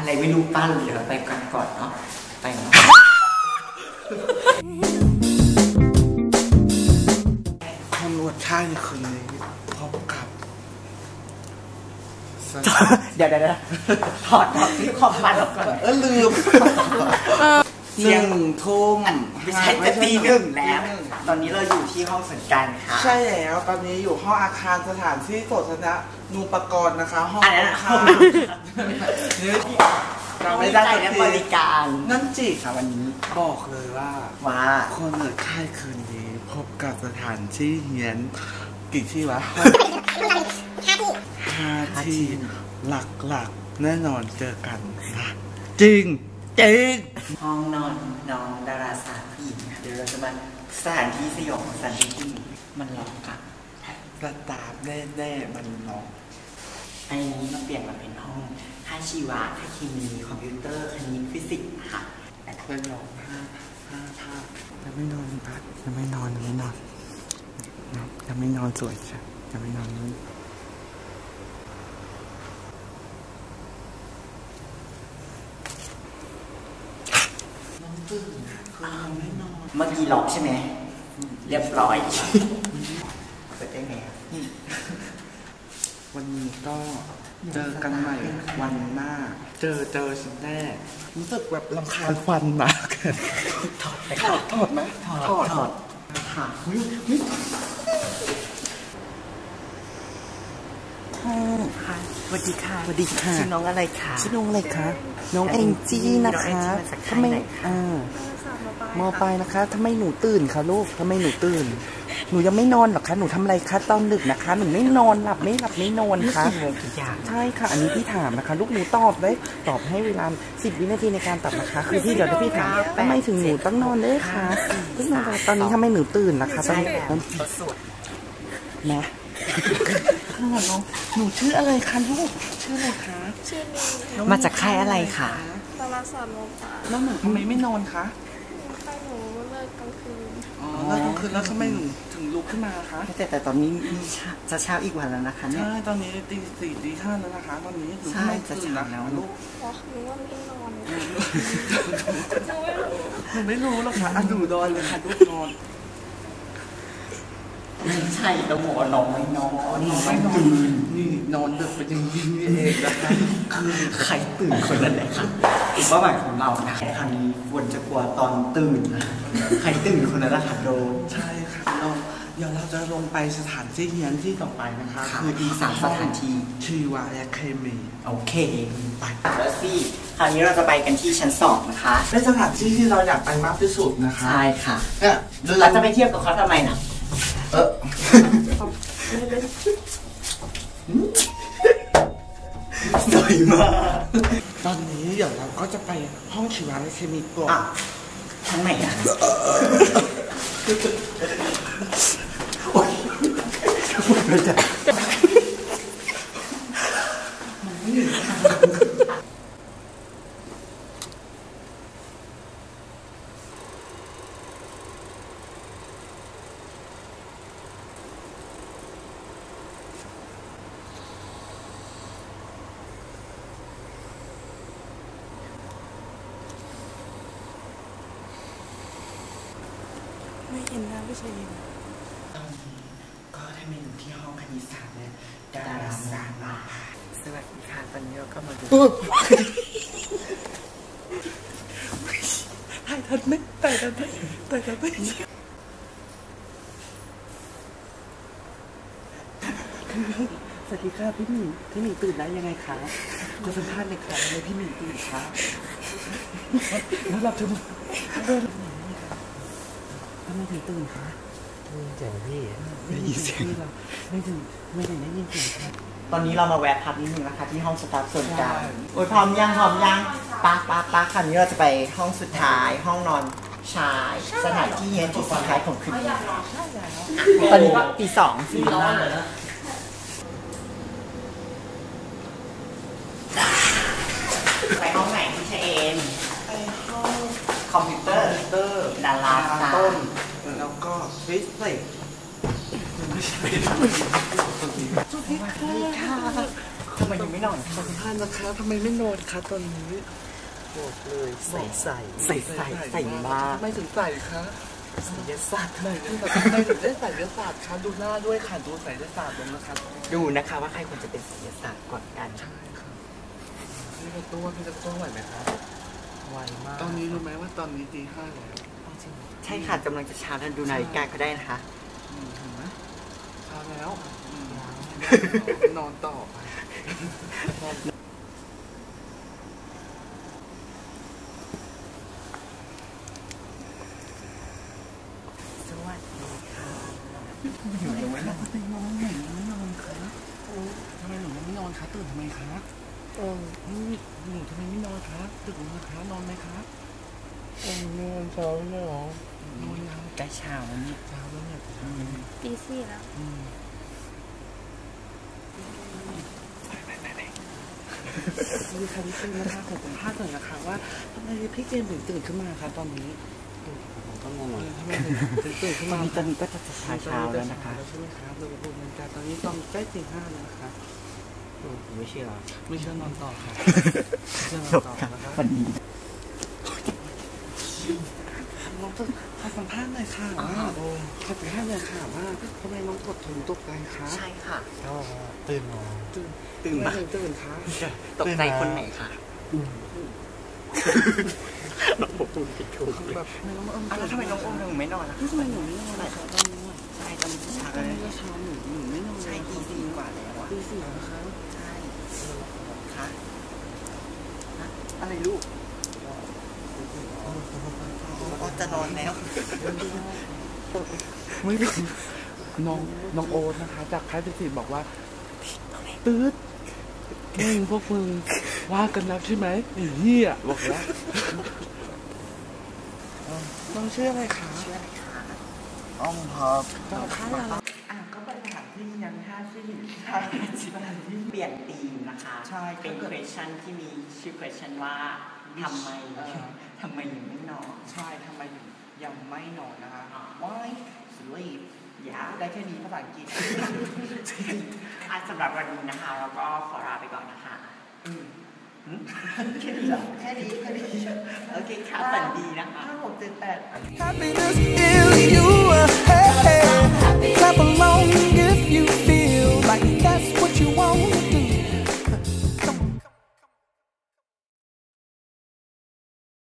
อะไรไม่รู้ป้าเดี๋ยวเราไปกันก่อนเนาะไปเนาะตำรวจค่ายคืนนี้พบกับสเดี๋ยวเดี๋ยวเดี๋ยวถอดถอดที่คอมมันออกก่อน เออลืม หนึ่งทุ่มไม่ใช่จะตีหนึ่งแล้ว ตอนนี้เราอยู่ที่ห้องสัญการค่ะ ใช่แล้วตอนนี้อยู่ห้องอาคารสถานที่โสธนะนูปกรณ์นะคะ ห้องอันนั้นอะ ข้างนี่จำไม่ได้ใจสักและทีบริการนั่นจิค่ะวันนี้บอกเลยว่า ว่าคนเหนือค่ายคืนนี้พบกับสถานที่เฮียนกี่ที่วะห้าที่หลักๆ แน่นอนเจอกันนะจริง จริงห้องนอนน้องดาราศาสตร์ผู้หญิงค่ะเดี๋ยวเราจะมาสถานที่สยองของสถานที่ผู้หญิงมันล็อกอะระตาบแน่ๆมันน้องอันนี้มาเปลี่ยนมาเป็นห้องค่าชีวะค่าเคมีคอมพิวเตอร์คณิตฟิสิกส์ค่ะไปลองห้าห้าภาพจะไม่นอนพัดจะไม่นอนจะไม่นอนจะไม่นอนสวยจ้ะจะไม่นอนนี่ น้อง ตื่นคือน้องไม่นอนเมื่อกี้ล็อกใช่ไหม เรียบร้อยเปิดได้ไงอะวันนี้ก็เจอกันใหม่วันหน้า เจอเจอฉันแน่รู้สึกแบบลำคาญฟันมากถอดไปถค่ะอดถอดไหมถอดถอดค่ะ อุ๊ยอุ๊ยค่ะสวัสดีค่ะสวัสดีค่ะชื่อน้องอะไรคะชื่อน้องอะไรคะน้องแองจี้นะคะน้องแองจี้มาจากค่ายทำไมไหนคะอ่ามอปลายนะคะทำไมหนูตื่นคะลูกทำไมหนูตื่น หนูยังไม่นอนเหรอคะหนูทำอะไรคะตอนดึกนะคะหนูไม่นอนหลับไม่หลับไม่นอนนี่คะคือทุกอย่างใช่ค่ะ อันนี้พี่ถามนะคะ ลูกหนูตอบได้ตอบให้เวลาสิบวินาทีในการตอบนะคะ คือพี่เดี๋ยวถ้าพี่ถามทำไมถึงหนูต้องนอนด้วยคะเพิ่งนอนตอนนี้ทำไมหนูตื่นนะคะตอนใช่นี้แล้วสวดนะ ข้างหลังน้องหนูชื่ออะไรคะลูกชื่ออะไรคะ ชื่อนีมาจากค่ายอะไรคะ ตลาดสารโมปาแล้วหนูทำไมไม่นอนคะค่ายหนูเลิกกลางคืนอ๋อแล้วกลางคืนแล้วทำไมหนูถึงลุกขึ้นมาคะแต่แต่ตอนนี้จะเช้าอีกวันแล้วนะคะเนี่ย ใช่ตอนนี้ตีสี่ตีห้าแล้วนะคะ ตอนนี้หนูใช่ไม่จะตื่นเช้านะแล้วคะลูกอ๋อหนูว่าไม่นอนหนูไม่รู้หนูไม่รู้หรอกค่ะอะหนูนอนเลยค่ะลูกนอน ไม่ใช่ต้องบอกว่าน้องไม่นอนน้องไม่นอนนี่นอนดึกไปจริงๆนี่เองนะคะคือใครตื่นคนนั้นแหละค่ะคือเป้าหมายของเรานะครั้งนี้ควรจะกลัวตอนตื่นนะใครตื่นคนนั้นแหละค่ะโดนใช่ค่ะเราเดี๋ยวเราจะลงไปสถานที่เฮียนที่ต่อไปนะคะค่ะคืออีสามสถานที่ชีวาแอคเคมีโอเคไปแล้วสิคราวนี้เราจะไปกันที่ชั้นสองนะคะเป็นสถานที่ที่เราอยากไปมากที่สุดนะคะใช่ค่ะเนี่ยเราจะไปเทียบกับเขาทำไมนะ เออสวยมากตอนนี้เดี๋ยวเราก็จะไปห้องชีวาและเคมีก่อนอะชั้นไหนอะโอ๊ยเราจะ ไม่เห็นนะ พี่ชายตอนนี้ก็ได้มาอยู่ที่ห้องคณิตศาสตร์และดาราศาสตร์มาสวัสดีค่ะตอนนี้เราก็มาดูถ่ายทันไหมถ่ายทันไหมถ่ายทันไหมสวัสดีค่ะพี่หมีพี่หมีตื่นได้ยังไงคะขอสัมภาษณ์หน่อยค่ะทำไมพี่หมีตื่นคะแล้วหลับทำไมเดินทำไมถึงตื่นคะเจ๋งพี่ได้ยินเสียงเราไม่ถึงไม่ถึงได้ยินเสียงครับตอนนี้เรามาแวะพักนิดนึงนะคะที่ห้องสตาฟส่วนกลางโอ้ยพร้อมยังพร้อมยังปาปาปาคราวนี้เราจะไปห้องสุดท้าย ห้องนอนชาย สถานที่เฮียนที่สุดท้ายของคืนนี้ตอนนี้ก็ตีสองสี่ร้อนเลยไปห้องไหนพี่เชนไปห้องคอมพิวเตอร์เตอร์ดาราศาสตร์ต้น แล้วก็ฟิสิกส์ไม่ใช่สวัสดีค่ะทำไมยังไม่นอนขอสัมภาษณ์นะคะทำไมไม่นอนคะตอนนี้บอกเลยใส่ใส่ใส่ใส่ใส่มากทำไมถึงใส่คะศิลศาสตร์ทำไมถึงได้ใส่เสื้อศาสตร์คะดูหน้าด้วยค่ะดูใส่เสื้อศาสตร์ลงนะคะดูนะคะว่าใครควรจะเป็นศิลศาสตร์ก่อนกันใช่ค่ะพี่กระตัวพี่กระตัวไหวไหมครับไวมากตอนนี้รู้ไหมว่าตอนนี้ตีห้าแล้ว ใช่ค่ะกำลังจะชาร์จแล้วดูนาฬิกาก็ได้นะคะอืมเห็นไหมเช้าแล้วอืมนอนต่อไปสวัสดีค่ะทำไมนอนไม่นอนไม่นอนคะทำไมหนูยังไม่นอนคะตื่นทำไมคะเอออืมหนูทำไมไม่นอนคะตื่นนะคะนอนไหมคะ เออนอนเช้าเลยเหรอนอนยังใกล้เช้าเนี่ยเช้าแล้วเนี่ยตีสี่แล้วมีค่ะพี่เจมนะคะขอสัมภาษณ์หน่อยนะคะว่าทำไมพี่เจมถึงตื่นขึ้นมาคะตอนนี้ผมก็งงเออทำไมถึงตื่นขึ้นมาตอนนี้ก็จะชาเช้าแล้วนะคะใช่ไหมครับดูดูมันจะตอนนี้ตอนใกล้ตีห้าแล้วนะคะไม่เชื่อไม่เชื่อนอนต่อค่ะเชื่อนอจนบต่อค่ะนะคะวั นนี้น้องจะขอสัมภาษณ์หน่อยค่ะว่าขอสัมภาษณ์หน่อยค่ะว่าทำไมน้องกดถึงตกใจคะใช่ค่ะก็ตื่นมาตื่นตื่นมาทำไถึงตื่นคะตกใจคนไหนคะผมพูดผิดถูกแบบทำไมน้องอมอ้าวแล้วทำไมน้องโอมถึงไม่นอนล่ะทำไมหนูไม่นอนคะตอนนี้อะใช่ตอนนี้เช้าตอนแล้วนี้ก็เช้าหนูหนูไม่นอนใช่ตีสี่กว่าแล้วอะตีสี่นะคะใช่ค่ะฮะอะไรลูกอ๋อ จะนอนแล้วไม่รู้น้องน้องโอ๊ตนะคะ จากค่ายสิบอกว่าตืดมึงพวกมึงว่ากันแล้วใช่ไหมไอ้เหี้ยบอกแล้วน้องชื่ออะไรคะเชื่อไหมคะอ้อมครับจอค่ายอะไรอะก็เป็นสถานที่ยังท่าที่ใช่สถานที่เปลี่ยนธีมนะคะ ใช่ เป็น question ที่มีชื่อ question ว่าทำไมเออทำไมยังไม่นอน ใช่ทำไมถึงยังไม่นอนนะคะ อ่า Why sleep ยาว ได้แค่นี้ภาษาอังกฤษอะสำหรับวันนี้นะคะเราก็ขอลาไปก่อนนะคะอืมหืมแค่นี้เหรอแค่นี้แค่นี้โอเคค่ะฝันดีนะคะห้าหกเจ็ดแปด Happiness